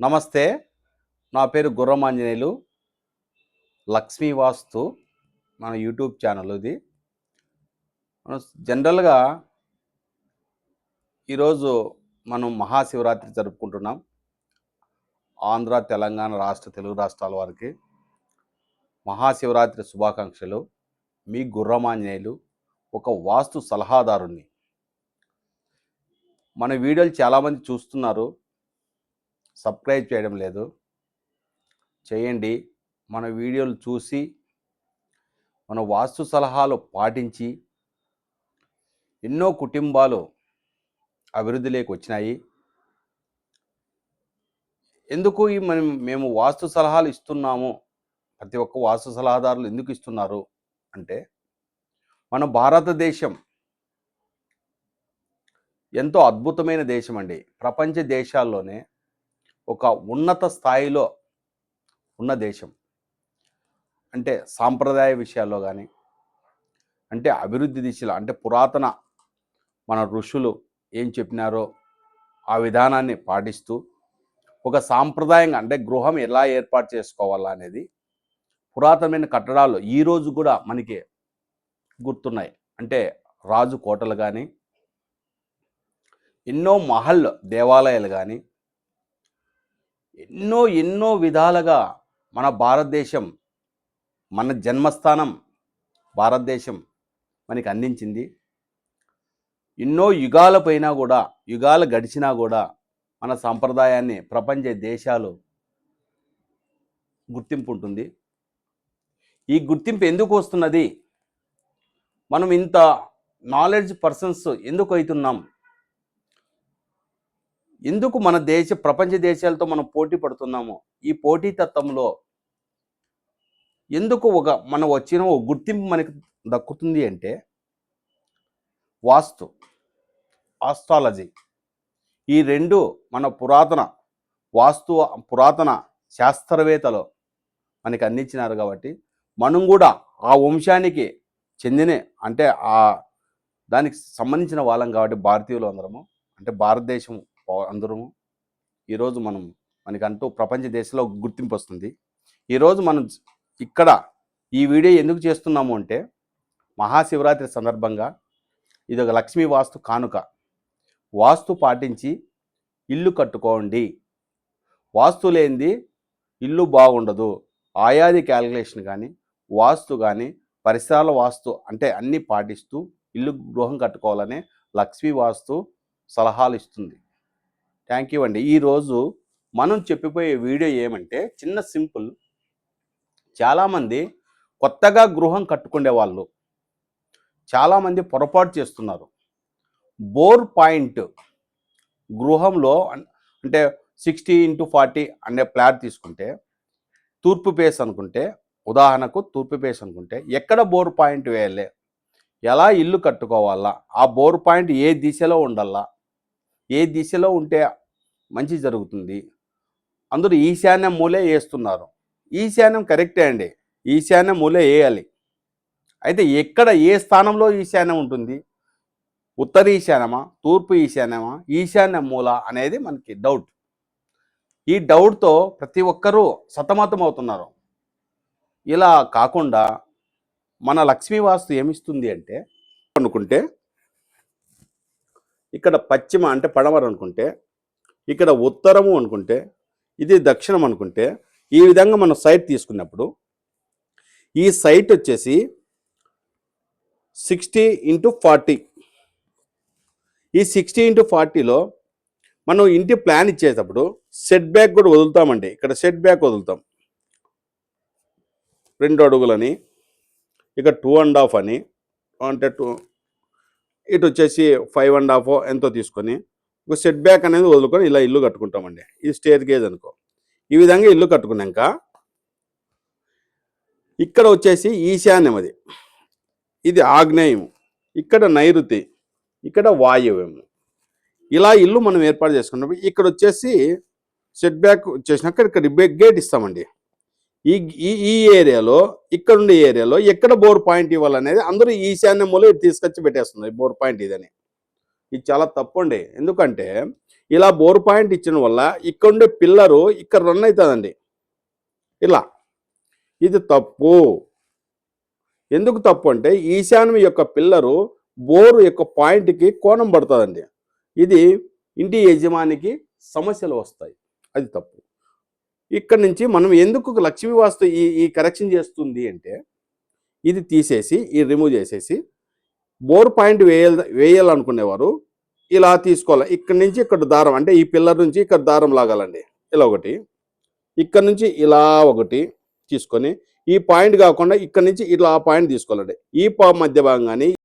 నమస్తే నా పేరు గుర్రమాంజనేయులు లక్ష్మీ వాస్తు మన యూట్యూబ్ ఛానల్ ఇది మనం జనరల్గా ఈరోజు మనం మహాశివరాత్రి జరుపుకుంటున్నాం. ఆంధ్ర తెలంగాణ రాష్ట్ర తెలుగు రాష్ట్రాల వారికి మహాశివరాత్రి శుభాకాంక్షలు. మీ గుర్రమాంజనేయులు ఒక వాస్తు సలహాదారుణ్ణి. మన వీడియోలు చాలామంది చూస్తున్నారు. సబ్స్క్రైబ్ చేయడం లేదు. చేయండి. మన వీడియోలు చూసి మన వాస్తు సలహాలు పాటించి ఎన్నో కుటుంబాలు అభివృద్ధిలోకి వచ్చినాయి. ఎందుకు ఈ మనం మేము వాస్తు సలహాలు ఇస్తున్నాము? ప్రతి ఒక్క వాస్తు సలహాదారులు ఎందుకు ఇస్తున్నారు? అంటే మన భారతదేశం ఎంతో అద్భుతమైన దేశం అండి ప్రపంచ దేశాల్లోనే ఒక ఉన్నత స్థాయిలో ఉన్న దేశం. అంటే సాంప్రదాయ విషయాల్లో కానీ అంటే అభివృద్ధి దిశలో అంటే పురాతన మన ఋషులు ఏం చెప్పినారో ఆ విధానాన్ని పాటిస్తూ ఒక సాంప్రదాయంగా అంటే గృహం ఎలా ఏర్పాటు చేసుకోవాలా అనేది పురాతనమైన కట్టడాలు ఈ రోజు కూడా మనకి గుర్తున్నాయి. అంటే రాజు కోటలు కానీ ఎన్నో మహల్ దేవాలయాలు కానీ ఎన్నో ఎన్నో విధాలుగా మన భారతదేశం మన జన్మస్థానం భారతదేశం మనకి అందించింది. ఎన్నో యుగాల పైన కూడా యుగాలు గడిచినా కూడా మన సాంప్రదాయాన్ని ప్రపంచ దేశాలు గుర్తింపు ఉంటుంది. ఈ గుర్తింపు ఎందుకు వస్తున్నది? మనం ఇంత నాలెడ్జ్ పర్సన్స్ ఎందుకు అవుతున్నాం? ఎందుకు మన దేశ ప్రపంచ దేశాలతో మనం పోటీ పడుతున్నామో ఈ పోటీతత్వంలో ఎందుకు ఒక మన వచ్చిన ఒక గుర్తింపు మనకి దక్కుతుంది అంటే వాస్తు ఆస్ట్రాలజీ ఈ రెండు మన పురాతన వాస్తు పురాతన శాస్త్రవేత్తలు మనకి అందించినారు కాబట్టి మనం కూడా ఆ వంశానికి చెందిన అంటే ఆ దానికి సంబంధించిన వాళ్ళం కాబట్టి భారతీయులు అందరము అంటే భారతదేశం అందరము ఈరోజు మనం మనకంటూ ప్రపంచ దేశంలో గుర్తింపు వస్తుంది. ఈరోజు మనం ఇక్కడ ఈ వీడియో ఎందుకు చేస్తున్నాము అంటే మహాశివరాత్రి సందర్భంగా ఇది ఒక లక్ష్మీ వాస్తు కానుక. వాస్తు పాటించి ఇల్లు కట్టుకోండి. వాస్తు లేనిది ఇల్లు బాగుండదు. ఆయాది క్యాలిక్యులేషన్ కానీ వాస్తు కానీ పరిసరాల వాస్తు అంటే అన్నీ పాటిస్తూ ఇల్లు గృహం కట్టుకోవాలనే లక్ష్మీ వాస్తు సలహాలు ఇస్తుంది. థ్యాంక్ యూ అండి. ఈరోజు మనం చెప్పిపోయే వీడియో ఏమంటే చిన్న సింపుల్. చాలామంది కొత్తగా గృహం కట్టుకునే వాళ్ళు. చాలామంది పొరపాటు చేస్తున్నారు. బోర్ పాయింట్ గృహంలో అంటే సిక్స్టీ ఇంటూ ఫార్టీ అనే ప్లాట్ తీసుకుంటే తూర్పు పేస్ అనుకుంటే ఉదాహరణకు తూర్పు పేస్ అనుకుంటే ఎక్కడ బోర్ పాయింట్ వేయాలి? ఎలా ఇల్లు కట్టుకోవాలా? ఆ బోర్ పాయింట్ ఏ దిశలో ఉండాలా? ఏ దిశలో ఉంటే మంచి జరుగుతుంది. అందరూ ఈశాన్య మూలే వేస్తున్నారు. ఈశాన్యం కరెక్టే అండి. ఈశాన్య మూలే వేయాలి. అయితే ఎక్కడ ఏ స్థానంలో ఈశాన్యం ఉంటుంది? ఉత్తర ఈశాన్యమా? తూర్పు ఈశాన్యమా? ఈశాన్య మూల అనేది మనకి డౌట్. ఈ డౌట్తో ప్రతి ఒక్కరూ సతమతం అవుతున్నారు ఇలా కాకుండా మన లక్ష్మీ వాస్తు ఏమిస్తుంది అంటే అనుకుంటే ఇక్కడ పశ్చిమ అంటే పడమర అనుకుంటే ఇక్కడ ఉత్తరము అనుకుంటే ఇది దక్షిణం అనుకుంటే ఈ విధంగా మనం సైట్ తీసుకున్నప్పుడు ఈ సైట్ వచ్చేసి సిక్స్టీ ఇంటూ ఫార్టీ. ఈ సిక్స్టీ ఇంటూ ఫార్టీలో మనం ఇంటి ప్లాన్ ఇచ్చేటప్పుడు సెట్ బ్యాక్ కూడా వదులుతామండి. ఇక్కడ సెట్ బ్యాక్ వదులుతాం. రెండు అడుగులని ఇక టూ అండ్ హాఫ్ అని అంటే టూ ఇటు వచ్చేసి ఫైవ్ అండ్ హాఫ్ ఎంతో తీసుకొని ఒక సెట్ బ్యాక్ అనేది వదులుకొని ఇలా ఇల్లు కట్టుకుంటామండి. ఇది స్టేర్ గేజ్ అనుకో. ఈ విధంగా ఇల్లు కట్టుకున్నాక ఇక్కడ వచ్చేసి ఈశాన్యం అది. ఇది ఆగ్నేయం. ఇక్కడ నైరుతి. ఇక్కడ వాయువ్యము ఇలా ఇల్లు మనం ఏర్పాటు చేసుకున్నప్పుడు ఇక్కడ వచ్చేసి సెట్ బ్యాక్ వచ్చేసినాక ఇక్కడ గేట్ ఇస్తామండి. ఈ ఈ ఈ ఏరియాలో ఇక్కడ ఉండే ఏరియాలో ఎక్కడ బోర్ పాయింట్ ఇవ్వాలనేది అందరూ ఈశాన్య మూల ఇది తీసుకొచ్చి పెట్టేస్తుంది బోర్ పాయింట్ ఇదని. ఇది చాలా తప్పు అండి ఎందుకంటే ఇలా బోర్ పాయింట్ ఇచ్చడం వల్ల ఇక్కడ ఉండే పిల్లరు ఇక్కడ రన్ అవుతుందండి ఇలా. ఇది తప్పు. ఎందుకు తప్పు అంటే ఈశాన్యం యొక్క పిల్లరు బోరు యొక్క పాయింట్కి కోణం పడుతుందండి. ఇది ఇంటి యజమానికి సమస్యలు వస్తాయి. అది తప్పు. ఇక్కడ నుంచి మనం ఎందుకు లక్ష్మీ వాస్తు ఈ ఈ కరెక్షన్ చేస్తుంది అంటే ఇది తీసేసి ఈ రిమూవ్ చేసేసి బోర్ పాయింట్ వేయాలి వేయాలనుకునేవారు ఇలా తీసుకోవాలి. ఇక్కడ నుంచి ఇక్కడ దారం అంటే ఈ పిల్లర్ నుంచి ఇక్కడ దారం లాగాలండి. ఇలా ఒకటి ఇక్కడ నుంచి ఇలా ఒకటి తీసుకొని ఈ పాయింట్ కాకుండా ఇక్కడ నుంచి ఇట్లా ఆ పాయింట్ తీసుకోవాలండి. ఈ పా మధ్య భాగం కానీ